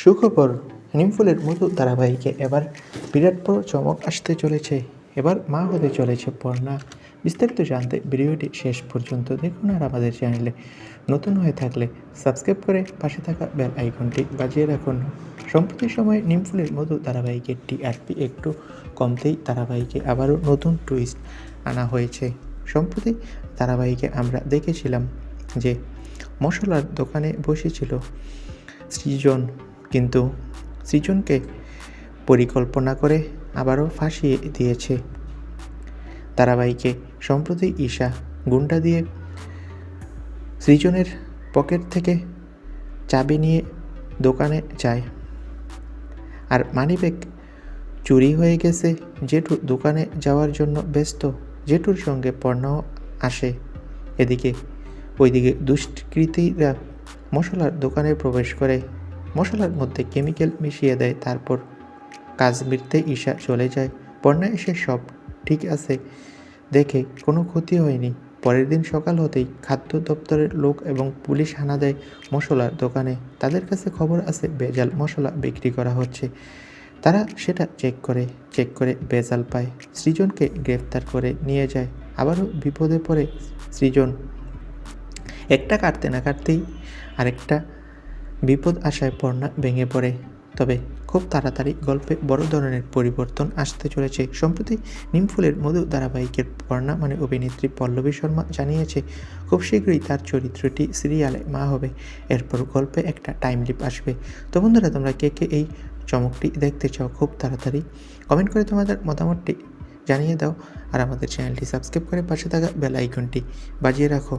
সুখবর নিমফুলের মধু ধারাবাহিকে এবার বিরাট বড় চমক আসতে চলেছে। এবার মা হতে চলেছে পর্ণা। বিস্তারিত জানতে ভিডিওটি শেষ পর্যন্ত দেখুন আর আমাদের চ্যানেলে নতুন হয়ে থাকলে সাবস্ক্রাইব করে পাশে থাকা বেল আইকনটি বাজিয়ে রাখুন। সম্প্রতি সময়ে নিমফুলের মধু ধারাবাহিকের টিআরপি একটু কমতেই ধারাবাহিকে আবারও নতুন টুইস্ট আনা হয়েছে। সম্প্রতি ধারাবাহিকে আমরা দেখেছিলাম যে মশলার দোকানে বসেছিল সৃজন কিন্তু সৃজনকে পরিকল্পনা করে আবারও ফাঁসিয়ে দিয়েছে। ধারাবাহিকে সম্প্রতি ঈশা গুন্ডা দিয়ে সৃজনের পকেট থেকে চাবি নিয়ে দোকানে যায়। আর মানিব্যাগ চুরি হয়ে গেছে জেঠু দোকানে যাওয়ার জন্য ব্যস্ত। জেঠুর সঙ্গে পর্ণাও আসে। এদিকে ওইদিকে দুষ্কৃতীরা মশলার দোকানে প্রবেশ করে। মশলার মধ্যে কেমিক্যাল মিশিয়ে দেয়, তারপর কাজ মিটতে ঈশা চলে যায়। পর্ণা এসে সব ঠিক আছে, দেখে কোনো ক্ষতি হয়নি। পরের দিন সকাল হতেই খাদ্য দপ্তরের লোক এবং পুলিশ হানা দেয় মশলার দোকানে। তাদের কাছে খবর আছে বেজাল মশলা বিক্রি করা হচ্ছে। তারা সেটা চেক করে চেক করে বেজাল পায়। সৃজনকে গ্রেফতার করে নিয়ে যায়। আবারও বিপদে পড়ে সৃজন। একটা কাটতে না কাটতেই আরেকটা বিপদ আশায় পর্ণা ভেঙে পড়ে। তবে খুব তাড়াতাড়ি গল্পে বড় ধরনের পরিবর্তন আসতে চলেছে। সম্প্রতি নিমফুলের মধু ধারাবাহিকের পর্ণা মানে অভিনেত্রী পল্লবী শর্মা জানিয়েছে, খুব শীঘ্রই তার চরিত্রটি সিরিয়ালে মা হবে। এরপর গল্পে একটা টাইম লিপ আসবে। তো বন্ধুরা, তোমরা কে কে এই চমকটি দেখতে চাও খুব তাড়াতাড়ি কমেন্ট করে তোমাদের মতামতটি জানিয়ে দাও। আর আমাদের চ্যানেলটি সাবস্ক্রাইব করে পাশে থাকা বেল আইকনটি বাজিয়ে রাখো।